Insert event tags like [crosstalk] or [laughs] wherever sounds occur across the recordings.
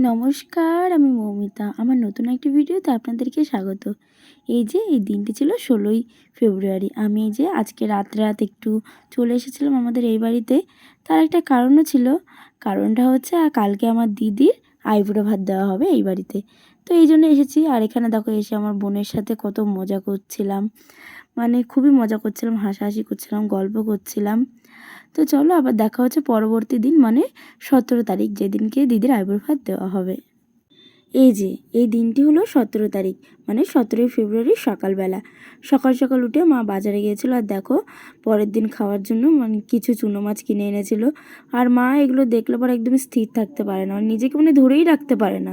নমস্কার, আমি মৌমিতা। আমার নতুন একটি ভিডিওতে আপনাদেরকে স্বাগত। এই যে, এই দিনটি ছিল ষোলোই ফেব্রুয়ারি। আমি এই যে, আজকে রাত রাত একটু চলে এসেছিলাম আমাদের এই বাড়িতে। তার একটা কারণও ছিল। কারণটা হচ্ছে, কালকে আমার দিদির আইবুড়ো ভাত দেওয়া হবে এই বাড়িতে। তো এই জন্য এসেছি। আর এখানে দেখো, এসে আমার বোনের সাথে কত মজা করছিলাম। মানে খুবই মজা করছিলাম, হাসাহাসি করছিলাম, গল্প করছিলাম। তো চলো আবার দেখা হচ্ছে পরবর্তী দিন মানে সতেরো তারিখ যেদিনকে দিদির আইবুড়ো ভাত দেওয়া হবে। এই যে, এই দিনটি হলো সতেরো তারিখ। মানে সতেরোই ফেব্রুয়ারি সকালবেলা। সকাল সকাল উঠে মা বাজারে গিয়েছিল আর দেখো, পরের দিন খাওয়ার জন্য মানে কিছু চুনো মাছ কিনে এনেছিল। আর মা এগুলো দেখলে পর একদম স্থির থাকতে পারে না। আর নিজেকে মানে ধরেই রাখতে পারে না।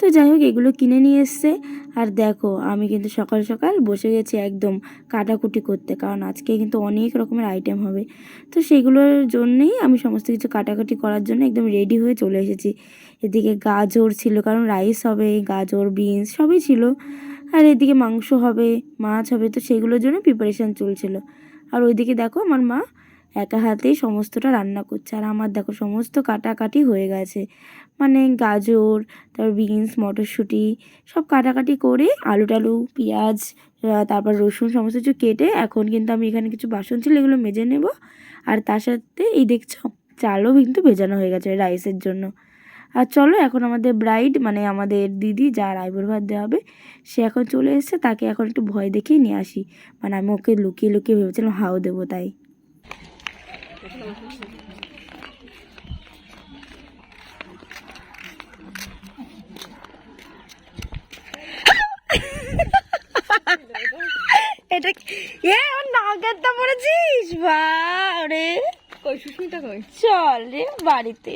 তো যাই হোক, এগুলো কিনে নিয়ে এসছে। আর দেখো, আমি কিন্তু সকাল সকাল বসে গেছি একদম কাটাকুটি করতে। কারণ আজকে কিন্তু অনেক রকমের আইটেম হবে। তো সেগুলোর জন্যেই আমি সমস্ত কিছু কাটাকাটি করার জন্য একদম রেডি হয়ে চলে এসেছি। এদিকে গাজর ছিল, কারণ রাইস হবে, গাজর বিনস সবই ছিল। আর এদিকে মাংস হবে, মাছ হবে, তো সেগুলোর জন্য প্রিপারেশান চলছিল। আর ওইদিকে দেখো আমার মা একা হাতেই সমস্তটা রান্না করছে। আর আমার দেখো সমস্ত কাটাকাটি হয়ে গেছে। মানে গাজর, তারপর বিনস মটরশুঁটি, সব কাটাকাটি করে আলু টালু, পেঁয়াজ তারপর রসুন সমস্ত কিছু কেটে এখন কিন্তু আমি এখানে কিছু বাসন ছিল এগুলো মেজে নেব। আর তার সাথে এই দেখছ, চালও কিন্তু ভেজানো হয়ে গেছে রাইসের জন্য। আর চলো এখন আমাদের ব্রাইড মানে আমাদের দিদি যার আইবুড়ো ভাত দেওয়া হবে সে এখন চলে এসেছে তাকে এখন একটু ভয় দেখিয়ে নিয়ে আসি। মানে আমি ওকে লুকিয়ে লুকিয়ে ভেবেছিলাম হাও দেবো তাই। এটা এ ওর নাগেরটা পড়েছিস বারে কই সুস্মিতা কই? চল রে বাড়িতে।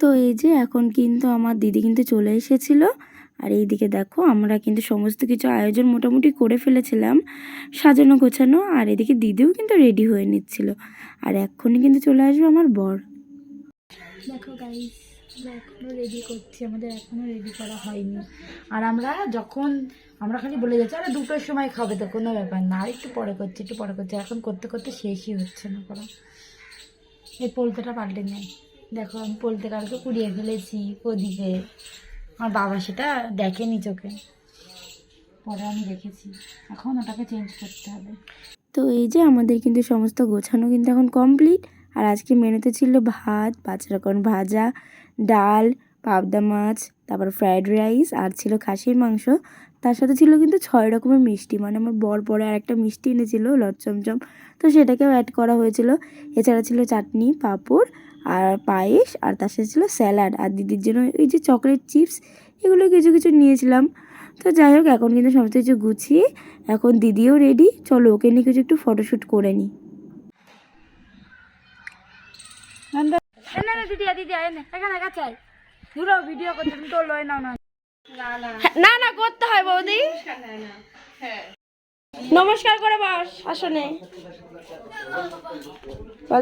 তো এই যে এখন কিন্তু আমার দিদি কিন্তু চলে এসেছিল। আর এইদিকে দেখো, আমরা কিন্তু সমস্ত কিছু আয়োজন মোটামুটি করে ফেলেছিলাম, সাজানো গোছানো, আর এদিকে দিদিও কিন্তু রেডি হয়ে নিচ্ছিল। আর এক্ষুনি কিন্তু চলে আসবে আমার বর। দেখো গাইস আমরা এখনও রেডি করছি, আমাদের এখনও রেডি করা হয়নি। আর আমরা যখন, আমরা খালি বলে যাচ্ছি, আরে দুটোর সময় খাবে তো, কোনো ব্যাপার না আর একটু পরে করছি, একটু পরে করছি। এখন করতে করতে শেষই হচ্ছে না করা এই পোলতেটা পাল্টে নেই। দেখো, আমি পোলতে কালকে কুড়িয়ে ফেলেছি ওদিকে। আমার বাবা সেটা দেখেনি চোখে। পরে আমি দেখেছি। এখন ওটাকে চেঞ্জ করতে হবে। তো এই যে আমাদের কিন্তু সমস্ত গোছানো কিন্তু এখন কমপ্লিট আর আজকে মেনুতে ছিল ভাত পাঁচ রকম ভাজা, ডাল, পাবদা মাছ, তারপর ফ্রায়েড রাইস আর ছিল খাসির মাংস। তার সাথে ছিল কিন্তু ছয় রকমের মিষ্টি। মানে আমার বর পরে আর একটা মিষ্টি এনেছিল লট চমচম তো সেটাকেও অ্যাড করা হয়েছিল। এছাড়া ছিল চাটনি, পাঁপড় আর পায়েস, আর তার সাথে ছিল স্যালাড। আর দিদির জন্য এই যে চকলেট চিপস, এগুলো কিছু কিছু নিয়েছিলাম। তো যাই হোক, এখন কিন্তু সমস্ত কিছু গুছিয়ে এখন দিদিও রেডি চলো, ওকে নিয়ে কিছু একটু ফটোশ্যুট করে নিই। না না, করতে হয় নমস্কার করে বাস আসনে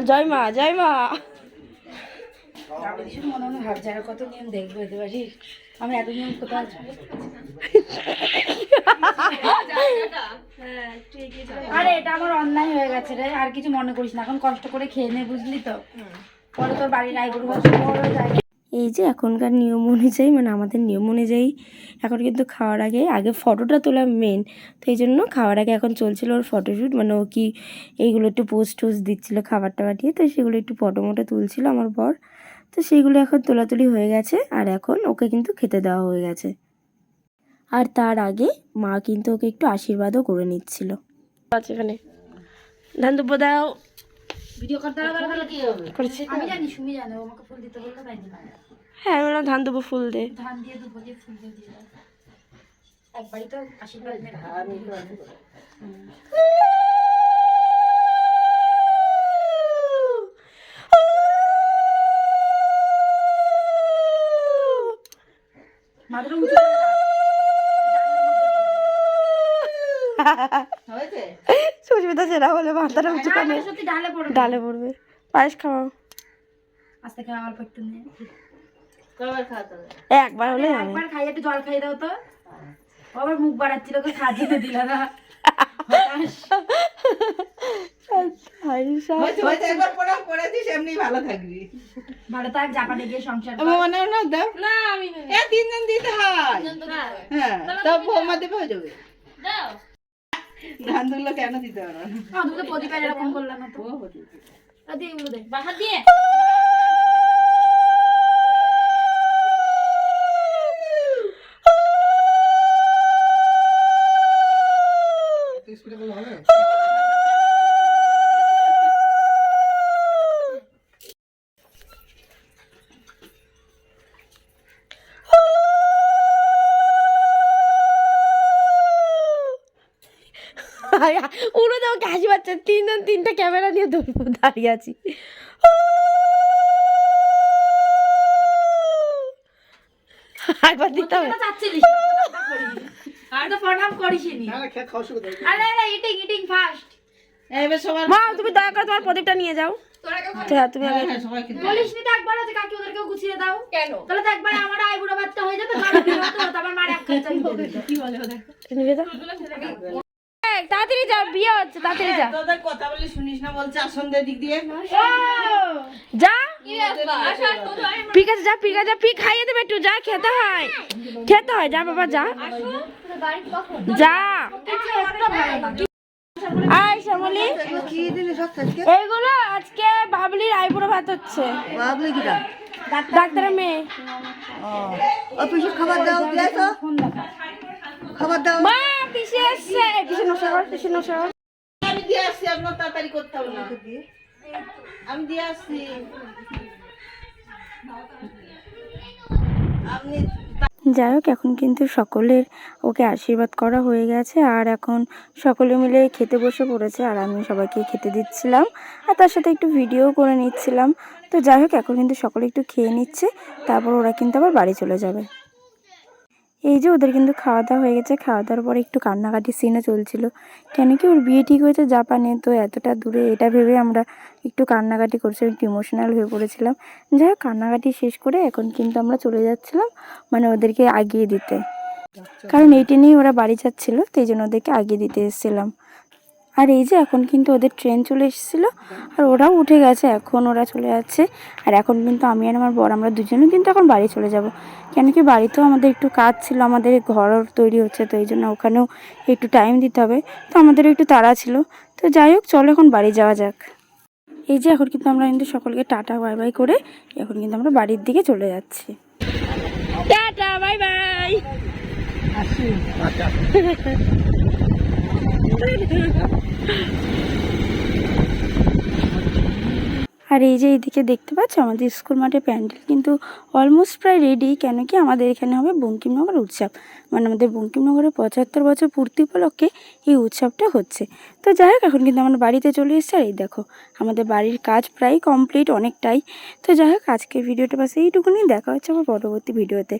জয় মা জয় মা। এতে বাড়ি আমি আরে, এটা আমার অন্যায় হয়ে গেছে রে, আর কিছু মনে করিস না, এখন কষ্ট করে খেয়ে নে, বুঝলি তো? পরে তোর বাড়ির ভাত বড় জায়গা এই যে এখনকার নিয়ম অনুযায়ী মানে আমাদের নিয়ম অনুযায়ী, এখন কিন্তু খাওয়ার আগে আগে ফটোটা তোলা মেন তো এই জন্য খাওয়ার আগে এখন চলছিল ওর ফটোশ্যুট মানে ও কি এইগুলো একটু পোস্ট টোস্ট দিচ্ছিল খাবারটা পাঠিয়ে তো সেগুলো একটু ফটো মোটো তুলছিল আমার বর। তো সেইগুলো এখন তোলাতুলি হয়ে গেছে আর এখন ওকে কিন্তু খেতে দেওয়া হয়ে গেছে। আর তার আগে মা কিন্তু ওকে একটু আশীর্বাদও করে নিচ্ছিল। এখানে। ধান দুব্বো দাও। ভিডিও করতে আমি জানি সুমি জানে আমাকে ফুল দিতে বলল তাই হ্যাঁ আমি ধান দুব্বো ফুল দে। ধান দিয়ে ফুল দিয়ে দিয়ে একবারই তো আশীর্বাদ নেবে। মাথাটা উঁচু করে রাখ। হয়েছে? সুস্মিতা সেটা বলে মাথাটা উঁচু করে ডালে পড়বে। ডালে পড়বে। পায়েস খাওয়াও। আস্তে করে অল্প একটু নে। একবার হলে একবার খাইয়ে একটু জল খাইয়ে দাও তো। আবার মুখ বাড়াচ্ছিল দিল না। এ তিনজন দিতে হয়। হ্যাঁ। তব বৌমা দেবে হয়ে যাবে। ধানগুলো কেন দিতে পারো না? প্রদীপের এরকম করলাম না তো। দিতে। আহ, দিয়ে এগুলো দে। উনো তোমাকে হাসি পাচ্ছে তিনজন তিনটা ক্যামেরা নিয়ে ধরবো দাঁড়িয়ে আছি। একবার দিতে হবে। এটা চাচ্ছিলিস না, করিনি। আর তো প্রণাম করিসনি আরে আরে ইটিং ইটিং ফাস্ট এবার মা তুমি দয়া করে তোমার প্রদীপটা নিয়ে যাও। হ্যাঁ তুমি আগে হ্যাঁ, সবাই কিন্তু বলিস নি তো একবার কাকি ওদেরকেও গুছিয়ে দাও। কেন? তাহলে তো একবার আমার আই বুড়ো বাচ্চা হয়ে তারপর মার এক এই, বিয়ে হচ্ছে তাড়াতাড়ি যা। তোদের কথা বলে শুনিস না বলছে আসন দে দিক দিয়ে। যা। পিকাছে যা পিকা যা পি খাইয়ে দেবে একটু যা খেতে হয়। খেতে হয় যা বাবা যা। যা। আয় শ্যামলি। কি এইগুলো আজকে বাবলির আইবুড়ো ভাত হচ্ছে। বাবলি কিটা? ডাক্তারের মেয়ে। অফিসে খাবার দাও খাবার দাও। মা পিসে পিসে পিসে কর আমি দিয়ে আসছি আপনার তাড়াতাড়ি করতে হবে না। আমি দিয়ে আসছি। আপনি যাই হোক এখন কিন্তু সকলের ওকে আশীর্বাদ করা হয়ে গেছে আর এখন সকলে মিলে খেতে বসে পড়েছে আর আমি সবাইকে খেতে দিচ্ছিলাম আর তার সাথে একটু ভিডিও করে নিচ্ছিলাম। তো যাই হোক এখন কিন্তু সকলে একটু খেয়ে নিচ্ছে তারপর ওরা কিন্তু আবার বাড়ি চলে যাবে। এই যে ওদের কিন্তু খাওয়া দাওয়া হয়ে গেছে খাওয়া দাওয়ার পরে একটু কান্নাকাটি সিনও চলছিল। কেন কি ওর বিয়ে ঠিক হয়েছে জাপানে, তো এতটা দূরে এটা ভেবে আমরা একটু কান্নাকাটি করছিলাম, একটু ইমোশনাল হয়ে পড়েছিলাম। যাই হোক, কান্নাকাটি শেষ করে এখন কিন্তু আমরা চলে যাচ্ছিলাম মানে ওদেরকে আগিয়ে দিতে। কারণ এইটি নিয়েই ওরা বাড়ি যাচ্ছিল, তো এই জন্য ওদেরকে আগিয়ে দিতে এসেছিলাম। আর এই যে এখন কিন্তু ওদের ট্রেন চলে এসেছিল আর ওরাও উঠে গেছে এখন ওরা চলে যাচ্ছে। আর এখন কিন্তু আমি আর আমার বর আমরা দুজনে কিন্তু এখন বাড়ি চলে যাব। কেন কি বাড়িতেও আমাদের একটু কাজ ছিল আমাদের ঘর তৈরি হচ্ছে তো এই জন্য ওখানেও একটু টাইম দিতে হবে। তো আমাদের একটু তাড়া ছিল। তো যাই হোক চলো এখন বাড়ি যাওয়া যাক। এই যে এখন কিন্তু আমরা কিন্তু সকলকে টাটা বাই বাই করে এখন কিন্তু আমরা বাড়ির দিকে চলে যাচ্ছি। Tata bye bye. [laughs] আর এই যে এইদিকে দেখতে পাচ্ছ, আমাদের স্কুল মাঠে প্যান্ডেল কিন্তু অলমোস্ট প্রায় রেডি কেন কি আমাদের এখানে হবে বঙ্কিমনগর উৎসব। মানে আমাদের বঙ্কিমনগরের পঁচাত্তর বছর পূর্তি উপলক্ষে এই উৎসবটা হচ্ছে। তো যাই হোক, এখন কিন্তু আমরা বাড়িতে চলে এসেছি, আর এই দেখো, আমাদের বাড়ির কাজ প্রায় কমপ্লিট অনেকটাই। তো যাই হোক, আজকের ভিডিওটা বাস এইটুকুনি দেখা হচ্ছে আমার পরবর্তী ভিডিওতে।